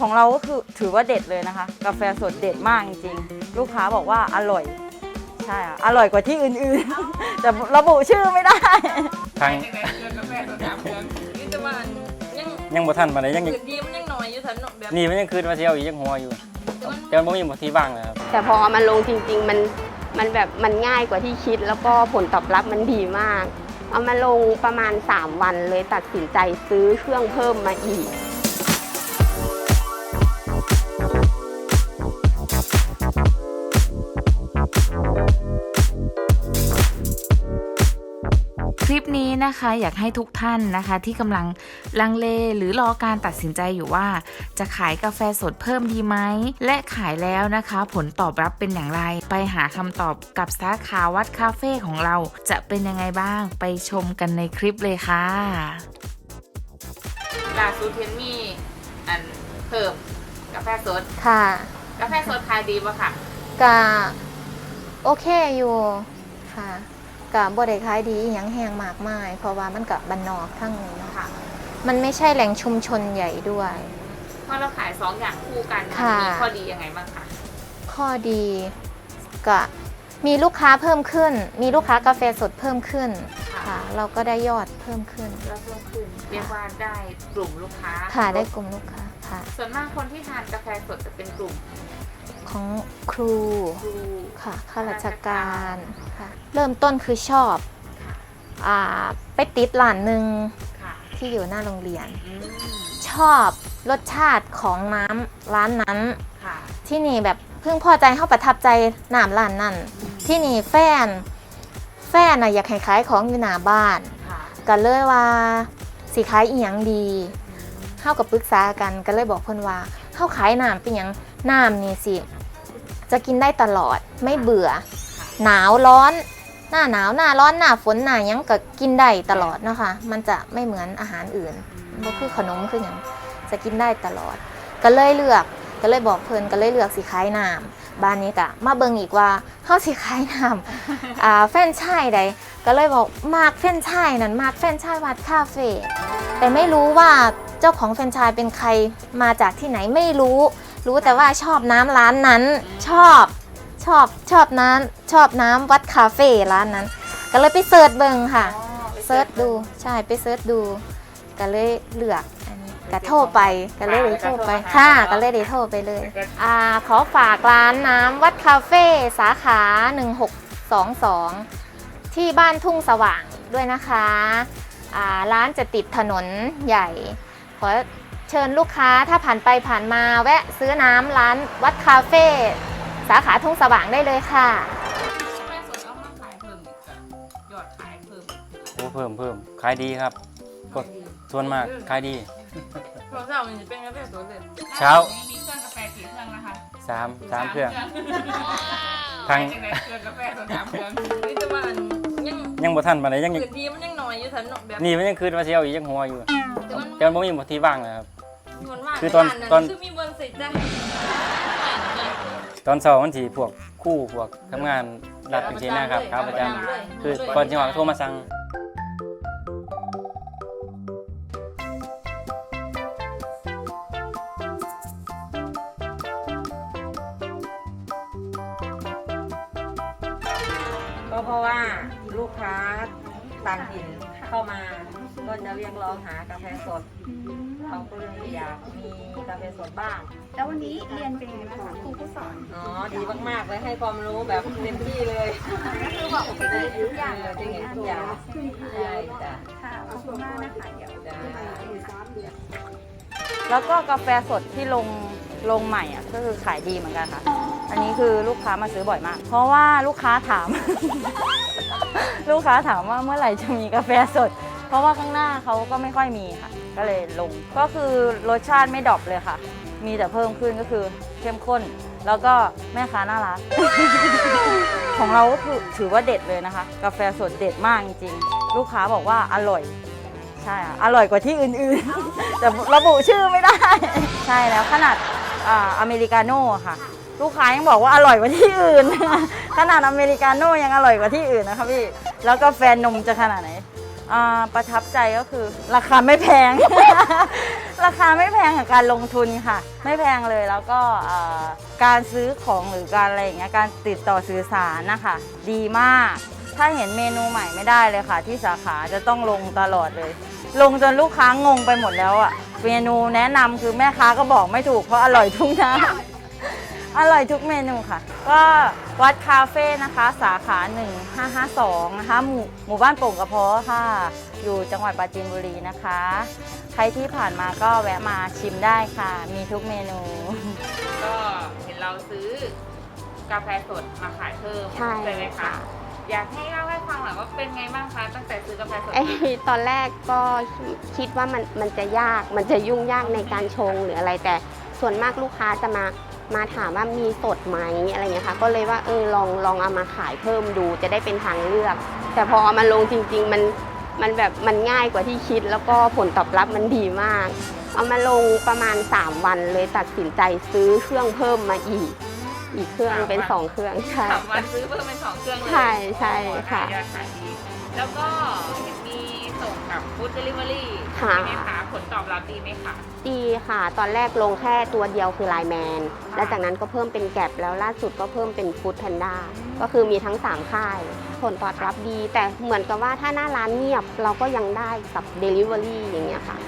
ของเราก็คือถือว่าเด็ดเลยนะคะ กาแฟสดเด็ดมากจริงๆ ลูกค้าบอกว่าอร่อย ใช่อะอร่อยกว่าที่อื่นๆ แต่ระบุชื่อไม่ได้ ทางจังไดเกินกาแฟสดสามเครื่องนี่แต่ว่ายังยังบ่ทันปานใดยังอื่นดีมันยังน้อยอยู่ทันเนาะแบบนี่มันยังคืนว่าสิเอาอีกยังหัวอยู่ แต่มัน แต่มันบ่มีบ่ที่ว่างเลยครับ แต่พอมันลงจริง ๆ มันมันแบบมันง่ายกว่าที่คิด แล้วก็ผลตอบรับมันดีมาก เอามาลงประมาณ 3 วันเลยตัดสินใจซื้อเครื่องเพิ่มมาอีก คลิปนี้นะคะอยากให้ทุกท่านนะคะที่กำลังลังเลหรือรอการตัดสินใจอยู่ว่า จะขายกาแฟสดเพิ่มดีไหม และขายแล้วนะคะ ผลตอบรับเป็นอย่างไร ไปหาคำตอบกับสาขาวัดคาเฟ่ของเราจะเป็นยังไงบ้างไปชมกันในคลิปเลยค่ะล่าสุดเห็นมีอันเพิ่มกาแฟสด ค่ะ กาแฟสดขายดีป่ะค่ะ กะโอเคอยู่ค่ะ กะบ่ได้ขายดีอหยังแหงมากมาย เพราะว่ามันกับบันนอกทั้งนี้นะคะค่ะมันไม่ใช่แหล่งชุมชนใหญ่ด้วยเพราะเราขายสองอย่างคู่กันมันค่ะ มีข้อดียังไงบ้างคะข้อดีกะมีลูกค้าเพิ่มขึ้น มีลูกค้ากาแฟสดเพิ่มขึ้นค่ะ เราก็ได้ยอดเพิ่มขึ้น เราเพิ่มขึ้นเรียกว่าได้กลุ่มลูกค้าค่ะได้กลุ่มลูกค้าค่ะ ส่วนมากคนที่ทานกาแฟสดจะเป็นกลุ่ม ของครูครูค่ะข้าราชการค่ะเริ่มต้นคือชอบอ่าไปติดร้านหนึ่งค่ะที่อยู่หน้าโรงเรียน อืมชอบรสชาติของน้ำร้านนั้น ค่ะที่นี่แบบเพิ่งพอใจเข้าประทับใจน้ำร้านนั้น ที่นี่แฟน แฟนน่ะอยากให้ขายของอยู่หน้าบ้าน ค่ะก็เลยว่าสิขายอีหยังดีเข้ากับปรึกษากันก็เลยบอกเพิ่นว่าเข้าขายน้ำเป็นหยังน้ำนี่สิ จะกินได้ตลอดไม่เบื่อ หนาวร้อน หน้าหนาวหน้าร้อนหน้าฝนหน้าหยังก็กินได้ตลอดนะคะ มันจะไม่เหมือนอาหารอื่นก็คือขนมคืออย่างจะกินได้ตลอด ก็เลยเลือกก็เลยบอกเพิ่นก็เลยเลือกสีขายน้ำบ้านนี้กะมาเบิ่งอีกว่าเฮาสิขายน้ำอ่าแฟรนไชายใดก็เลยบอกมากแฟรนไชายนั่นมากแฟรนไชายวัดคาเฟ่แต่ไม่รู้ว่าเจ้าของแฟรนไชายเป็นใครมาจากที่ไหนไม่รู้ รู้แต่ว่าชอบน้ำร้านนั้น ชอบชอบชอบน้ำชอบน้ำวัดคาเฟ่ร้านนั้น ก็เลยไปเสิร์ชเบิ่งค่ะ อ๋อไปเซิร์ชดูใช่ไปเซิร์ชดูก็เลยเลือกอันนี้ก็โทรไปก็เลยได้โทรไปค่ะก็เลยได้โทรไปเลยอ่าขอฝากร้านน้ำวัดคาเฟ่สาขา 1622 ที่บ้านทุ่งสว่างด้วยนะคะอ่าร้านจะติดถนนใหญ่ ขอ เชิญลูกค้าถ้าผ่านไปผ่านมาแวะซื้อน้ำร้านวัดคาเฟ่สาขาทุ่งสว่างได้เลยค่ะกาแฟสดเอามาขายเพิ่มอีกอะยอดขายเพิ่มโอ้เพิ่มเพิ่มขายดีครับก็ส่วนมากขายดีเพราะเช้ามันจะเป็นกาแฟสดเลยเช้า มีเครื่องกาแฟกี่เครื่องนะคะสามสามเครื่อง ทาทางงจังไดเครื่องกาแฟสดสามเครื่องนี่แต่ว่าอันยังยังบ่ทันปานใดยังอื่นดีมันยังน้อยอยู่ทันเนาะแบบ นี่มันยังคืนว่าสิเอาอีกยังหัวอยู่แต่มัน แต่มันบ่มีบ่ที่ว่างเลยครับ มันว่างคือตอนใร้าตอน คือมีบนสิทธิ์ได้ตอนเช้ามันสิพวกครู่พวกทำงานรับจังซี่นะครับครับประจำคือก่อนสิว่าก็โทรมาสั่งก็เพราะว่าลูกค้าต่างถิ่นเข้ามา ก็จะเรียกร้องหากาแฟสด เขาก็เลยอยากมีกาแฟสดบ้าง แล้ววันนี้เรียนเป็นยังไงบ้างคะครูผู้สอนอ๋อ ดีมากๆเลยให้ความรู้แบบเต็มที่เลยก็คือบอกจะเห็นทุกอย่างเออจะเห็นทุกอย่างใช่จ้ะค่ะขอบคุณมากนะคะเดี๋ยวจ้ะแล้วก็กาแฟสดที่ลงลงใหม่อะก็คือขายดีเหมือนกันค่ะ อันนี้คือลูกค้ามาซื้อบ่อยมาก เพราะว่าลูกค้าถาม ลูกค้าถามว่าเมื่อไหร่จะมีกาแฟสดเพ ราะว่าข้างหน้าเขาก็ไม่ค่อยมีค่ะ ก็เลยลง ก็คือรสชาติไม่ดรอปเลยค่ะ มีแต่เพิ่มขึ้นก็คือเข้มข้น แล้วก็แม่ค้าน่ารัก ของเราก็คือถือว่าเด็ดเลยนะคะ กาแฟสดเด็ดมากจริงๆ ลูกค้าบอกว่าอร่อย ใช่อะอร่อยกว่าที่อื่นๆ แต่ระบุชื่อไม่ได้ ใช่แล้วขนาดอ่าอเมริกาโน่ค่ะ ลูกค้ายังบอกว่าอร่อยกว่าที่อื่น ขนาดอเมริกาโน่ยังอร่อยกว่าที่อื่นนะคะพี่ แล้วก็แฟนนมจะขนาดไหน อ่าประทับใจก็คือ ราคาไม่แพง ราคาไม่แพงกับการลงทุนค่ะ ไม่แพงเลยแล้วก็อ่าการซื้อของหรือการอะไรอย่างเงี้ยการติดต่อสื่อสารนะคะดีมาก ถ้าเห็นเมนูใหม่ไม่ได้เลยค่ะ ที่สาขาจะต้องลงตลอดเลย ลงจนลูกค้างงไปหมดแล้วอะเมนูแนะนำคือแม่ค้าก็บอกไม่ถูกเพราะอร่อยทุกนะ อร่อยทุกเมนูค่ะ ก็วัดคาเฟ่นะคะ สาขา 1552 นะคะหมู่หมู่บ้านโป่งกระเพาะค่ะ อยู่จังหวัดปราจีนบุรีนะคะ ใครที่ผ่านมาก็แวะมาชิมได้ค่ะ มีทุกเมนู ก็เห็นเราซื้อกาแฟสดมาขายเพิ่มใช่ ไหมค่ะคะอยากให้เล่าให้ฟังหน่อยว่าเป็นไงบ้างคะตั้งแต่ซื้อกาแฟสดไอ้ตอนแรกก็คิดว่ามันมันจะยากมันจะยุ่งยากในการชงหรืออะไรแต่ส่วนมากลูกค้าจะมา มาถามว่ามีสดไหมอะไรเงี้ยค่ะ ก็เลยว่าเออลองลองเอามาขายเพิ่มดูจะได้เป็นทางเลือก แต่พอเอามาลงจริง ๆ มันมันแบบมันง่ายกว่าที่คิด แล้วก็ผลตอบรับมันดีมาก เอามาลงประมาณ 3 วันเลยตัดสินใจซื้อเครื่องเพิ่มมาอีก อีกเครื่องเป็น 2 เครื่องใช่สามวันซื้อเพิ่มเป็นสองเครื่องเลยใช่ใช่ค่ะ ยอดขายดีแล้วก็เห็นมี ส่งกับฟู้ดเดลิเวอรี่ค่ะใช่ไหมคะผลตอบรับดีไหมคะ ดีค่ะ ตอนแรกลงแค่ตัวเดียวคือไลน์แมนแล้วจากนั้นก็เพิ่มเป็นแก็บแล้วล่าสุดก็เพิ่มเป็นฟู้ดแพนด้าก็คือมีทั้ง 3 ค่าย ผลตอบรับดี แต่เหมือนกับว่าถ้าหน้าร้านเงียบเราก็ยังได้กับ Delivery อย่างเงี้ยค่ะ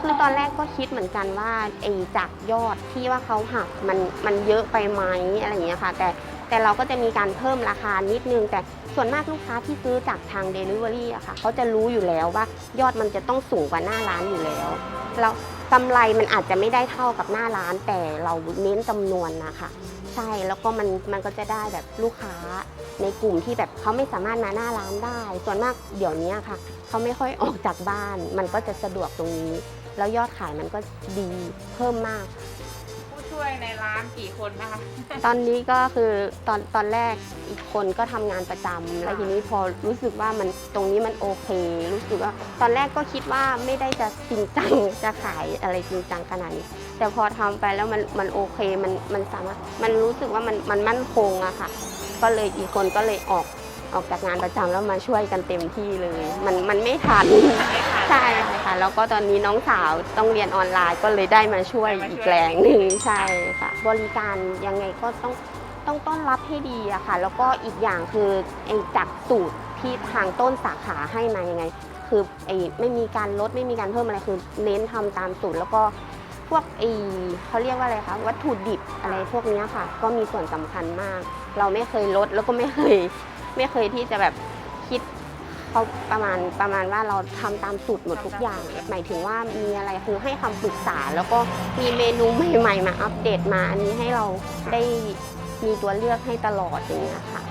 คือตอนแรกก็คิดเหมือนกันว่าไอ้จากยอดที่ว่าเขาหักมันมันเยอะไปไหมอะไรอย่างเงี้ยค่ะ แต่แต่เราก็จะมีการเพิ่มราคานิดนึง แต่ ส่วนมากลูกค้าที่ซื้อจากทาง Delivery อะค่ะเขาจะรู้อยู่แล้วว่ายอดมันจะต้องสูงกว่าหน้าร้านอยู่แล้วแล้วกำไรมันอาจจะไม่ได้เท่ากับหน้าร้าน แต่เราเน้นจำนวนนะคะใช่แล้วก็มันมันก็จะได้แบบลูกค้าในกลุ่มที่แบบเขาไม่สามารถมาหน้าร้านได้ ส่วนมากเดี๋ยวนี้ค่ะเขาไม่ค่อยออกจากบ้าน มันก็จะสะดวกตรงนี้ แล้วยอดขายมันก็ดีเพิ่มมากานกี่คนนะคะ ตอนนี้ก็คือตอนตอนแรกอีกคนก็ทำงานประจำแล้วทีนี้พอรู้สึกว่ามันตรงนี้มันโอเค รู้สึกว่าตอนแรกก็คิดว่าไม่ได้จะจริงจัง จะขายอะไรจริงจังขนาดนี้ แต่พอทำไปแล้วมันมันโอเคมันมันสามารถมันรู้สึกว่ามันมันมั่นคงอะค่ะ ก็เลยอีกคนก็เลยออก ออกจากงานประจำแล้วมาช่วยกันเต็มที่เลย มันมันไม่ทันใช่ค่ะแล้วก็ตอนนี้น้องสาวต้องเรียนออนไลน์ก็เลยได้มาช่วยอีกแรงหนึ่งใช่ค่ะ บริการยังไงก็ต้องต้องต้อนรับให้ดีอะค่ะ แล้วก็อีกอย่างคือไอ้จากสูตรที่ทางต้นสาขาให้มายังไง คือไอ้ไม่มีการลดไม่มีการเพิ่มอะไรคือเน้นทำตามสูตรแล้วก็พวกไอ้เขาเรียกว่าอะไรคะวัตถุดิบอะไรพวกเนี้ยค่ะ ก็มีส่วนสำคัญมาก เราไม่เคยลดแล้วก็ไม่เคย ไม่เคยที่จะแบบคิดเขาประมาณประมาณว่าเราทำตามสูตรหมดทุกอย่าง หมายถึงว่ามีอะไรคือให้คำปรึกษา แล้วก็มีเมนูใหม่ๆมาอัปเดตมา อันนี้ให้เราได้มีตัวเลือกให้ตลอดอย่างเงี้ยค่ะ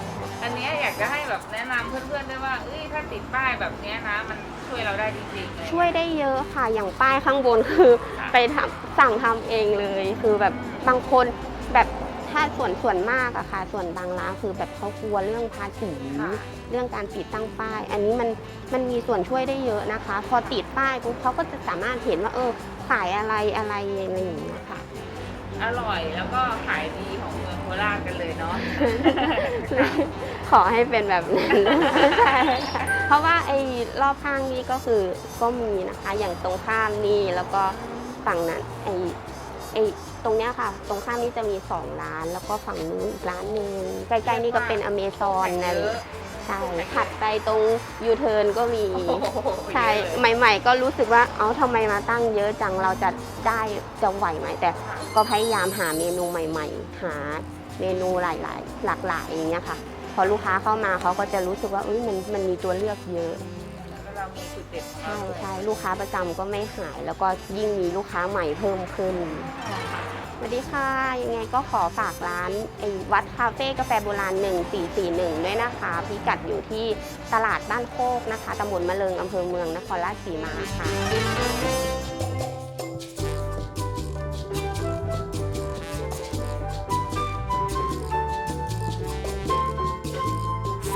อันเนี้ยอยากจะให้แบบแนะนำเพื่อนๆด้วยว่าเอ้ยถ้าติดป้ายแบบเนี้ยนะ มันช่วยเราได้จริงๆเลยช่วยได้เยอะค่ะอย่างป้ายข้างบนคือ ไปทำสั่งทำเองเลย คือแบบบางคนแบบ ถ้าส่วนส่วนมากอะค่ะ ส่วนบางร้านคือแบบเขากลัวเรื่องภาษีเรื่องการติดตั้งป้าย อันนี้มันมันมีส่วนช่วยได้เยอะนะคะ พอติดป้ายปุ๊บเขาก็จะสามารถเห็นว่าเออขายอะไรอะไรอะไรอย่างเงี้ยค่ะ อร่อยแล้วก็ขายดีของเมืองโคราชกันเลยเนาะ ขอให้เป็นแบบนั้น ใช่ค่ะเพราะว่าไอ้รอบข้างนี้ก็คือก็มีนะคะ อย่างตรงข้ามนี่แล้วก็ฝั่งนั้นไอ้ ไอ้ตรงเนี้ยค่ะ ตรงข้ามนี้จะมีสองร้าน แล้วก็ฝั่งนู้นอีกร้านหนึ่งใกล้ๆนี่ก็เป็นอเมซอนนะไรใช่ถัดไปตรงยูเทิร์นก็มีใช่ใหม่ ๆ ก็รู้สึกว่า เอ้าทำไมมาตั้งเยอะจัง เราจะได้จะไหวไหม แต่ก็พยายามหาเมนูใหม่ ๆ หาเมนูหลายๆ หลากหลายอย่างเงี้ยค่ะ พอลูกค้าเข้ามาเขาก็จะรู้สึกว่าเอ้ยมันมันมีตัวเลือกเยอะแล้วเรา มีจุดเด่นของใช่เราด้วยใช่ลูกค้าประจำก็ไม่หาย แล้วก็ยิ่งมีลูกค้าใหม่เพิ่มขึ้นสวัสดีค่ะ ยังไงก็ขอฝากร้านไอ้วัดคาเฟ่กาแฟโบราณ 1441 ด้วยนะคะ พิกัดอยู่ที่ตลาดบ้านโคกนะคะตำบลมะเริงอำเภอเมืองนครราชสีมาค่ะ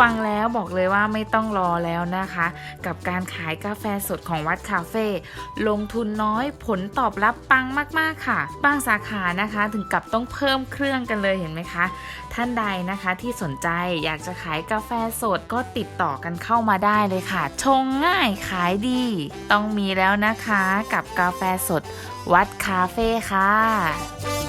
ฟังแล้วบอกเลยว่าไม่ต้องรอแล้วนะคะ กับการขายกาแฟสดของวัดคาเฟ่ลงทุนน้อยผลตอบรับปังมากๆค่ะ บางสาขานะคะถึงกับต้องเพิ่มเครื่องกันเลยเห็นไหมคะ ท่านใดนะคะที่สนใจอยากจะขายกาแฟสดก็ติดต่อกันเข้ามาได้เลยค่ะ ชงง่ายขายดี ต้องมีแล้วนะคะกับกาแฟสด วัดคาเฟ่ค่ะ